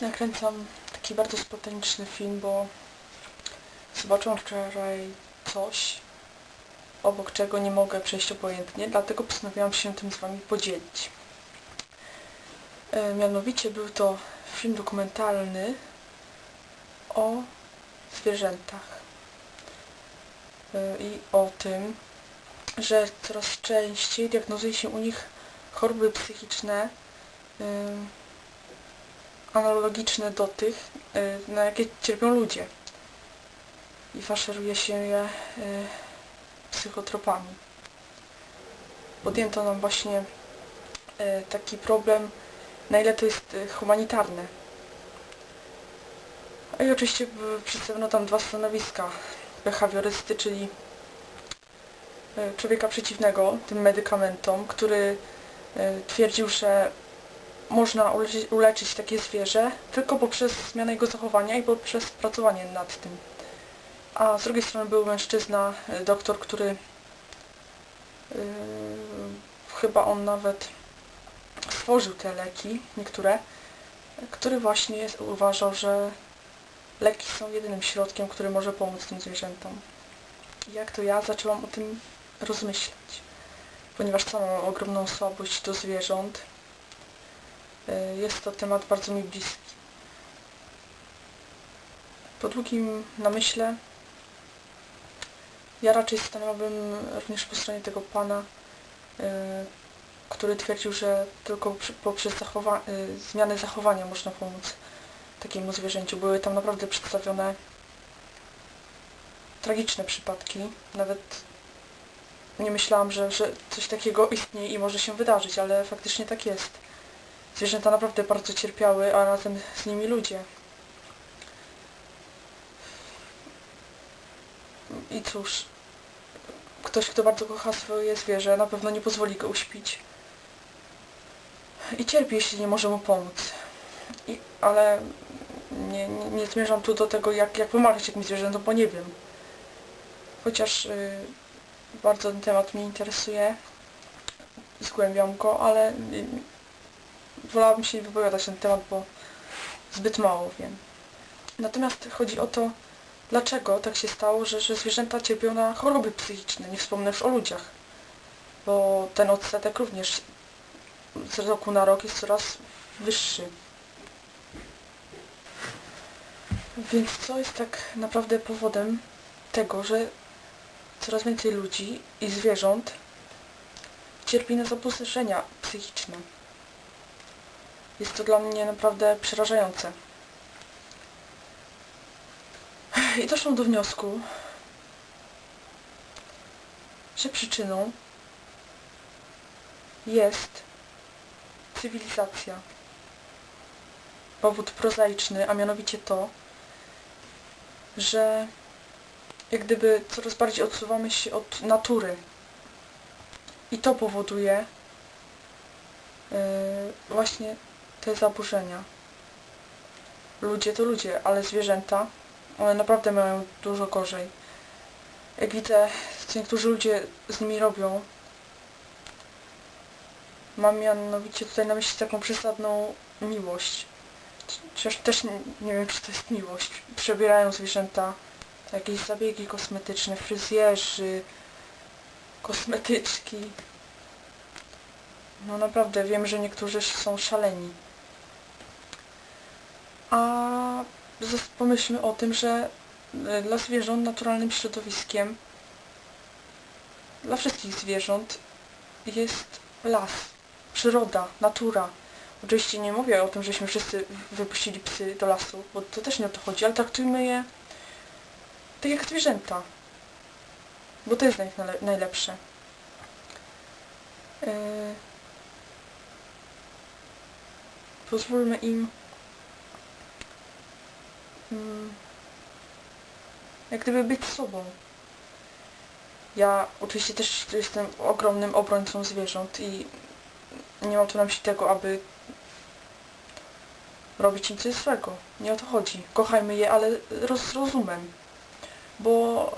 nakręcam taki bardzo spontaniczny film, bo zobaczyłam wczoraj coś, obok czego nie mogę przejść obojętnie, dlatego postanowiłam się tym z Wami podzielić. E, Mianowicie był to film dokumentalny o zwierzętach E, i o tym, że coraz częściej diagnozuje się u nich choroby psychiczne ym, analogiczne do tych, y, na jakie cierpią ludzie. I faszeruje się je y, psychotropami. Podjęto nam właśnie y, taki problem, na ile to jest humanitarne. A i oczywiście przedstawiono tam dwa stanowiska. Behawiorysty, czyli człowieka przeciwnego tym medykamentom, który twierdził, że można uleczyć, takie zwierzę tylko poprzez zmianę jego zachowania i poprzez pracowanie nad tym. A z drugiej strony był mężczyzna, y, doktor, który yy, chyba on nawet stworzył te leki, niektóre, który właśnie uważał, że leki są jedynym środkiem, który może pomóc tym zwierzętom. I jak to ja zaczęłam o tym rozmyślać, ponieważ sama mam ogromną słabość do zwierząt, Jest to temat bardzo mi bliski. Po długim namyśle ja raczej stanęłabym również po stronie tego pana, y, który twierdził, że tylko poprzez zachowa- y, zmianę zachowania można pomóc takiemu zwierzęciu. Były tam naprawdę przedstawione tragiczne przypadki. Nawet nie myślałam, że, że coś takiego istnieje i może się wydarzyć, ale faktycznie tak jest. Zwierzęta naprawdę bardzo cierpiały, a razem z nimi ludzie. I cóż, ktoś, kto bardzo kocha swoje zwierzę, na pewno nie pozwoli go uśpić. I cierpi, jeśli nie może mu pomóc. I, ale nie, nie, nie zmierzam tu do tego, jak, jak pomagać jakimś zwierzętom, bo nie wiem. Chociaż y, bardzo ten temat mnie interesuje, zgłębiam go, ale y, wolałabym się nie wypowiadać na ten temat, bo zbyt mało wiem. Natomiast chodzi o to, dlaczego tak się stało, że, że zwierzęta cierpią na choroby psychiczne, nie wspomnę już o ludziach. Bo ten odsetek również z roku na rok jest coraz wyższy. Więc co jest tak naprawdę powodem tego, że coraz więcej ludzi i zwierząt cierpi na zaburzenia psychiczne? Jest to dla mnie naprawdę przerażające. I doszłam do wniosku, że przyczyną jest cywilizacja. Powód prozaiczny, a mianowicie to, że jak gdyby coraz bardziej odsuwamy się od natury. I to powoduje yy, właśnie te zaburzenia. Ludzie to ludzie, ale zwierzęta, one naprawdę mają dużo gorzej. Jak widzę, co niektórzy ludzie z nimi robią, mam mianowicie tutaj na myśli taką przesadną miłość. Chociaż też nie, nie wiem, czy to jest miłość. Przebierają zwierzęta jakieś zabiegi kosmetyczne, fryzjerzy, kosmetyczki. No naprawdę wiem, że niektórzy są szaleni. A pomyślmy o tym, że e, dla zwierząt naturalnym środowiskiem, dla wszystkich zwierząt jest las, przyroda, natura. Oczywiście nie mówię o tym, żeśmy wszyscy wypuścili psy do lasu, bo to też nie o to chodzi, ale traktujmy je tak jak zwierzęta. Bo to jest dla nich najlepsze. Yy, pozwólmy im mm, jak gdyby być sobą. Ja oczywiście też jestem ogromnym obrońcą zwierząt i nie na myśli tego, aby robić im coś złego. Nie o to chodzi. Kochajmy je, ale roz, rozumem. Bo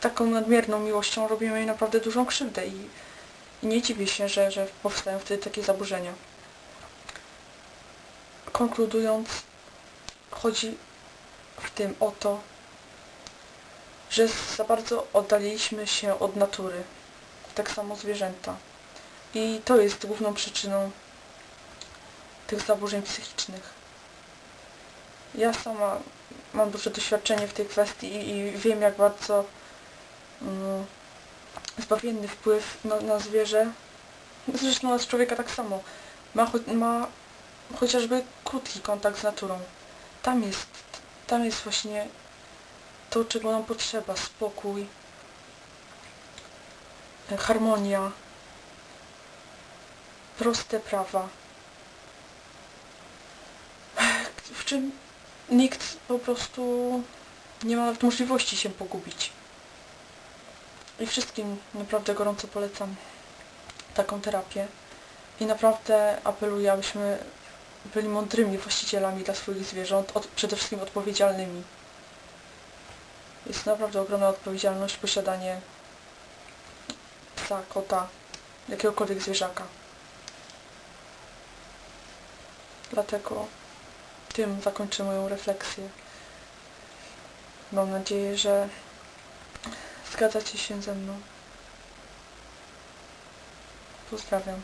taką nadmierną miłością robimy im naprawdę dużą krzywdę i, i nie dziwię się, że, że powstają wtedy takie zaburzenia. konkludując, chodzi w tym o to, że za bardzo oddaliliśmy się od natury. Tak samo zwierzęta. I to jest główną przyczyną tych zaburzeń psychicznych. Ja sama mam duże doświadczenie w tej kwestii i, i wiem, jak bardzo mm, zbawienny wpływ na, na zwierzę, zresztą na człowieka tak samo, ma, cho- ma chociażby krótki kontakt z naturą. Tam jest, tam jest właśnie to, czego nam potrzeba, spokój, harmonia, proste prawa, w czym nikt po prostu nie ma nawet możliwości się pogubić. I wszystkim naprawdę gorąco polecam taką terapię. I naprawdę apeluję, abyśmy byli mądrymi właścicielami dla swoich zwierząt, od, przede wszystkim odpowiedzialnymi. Jest naprawdę ogromna odpowiedzialność posiadanie psa, kota, jakiegokolwiek zwierzaka. Dlatego tym zakończę moją refleksję. Mam nadzieję, że zgadzacie się ze mną. Pozdrawiam.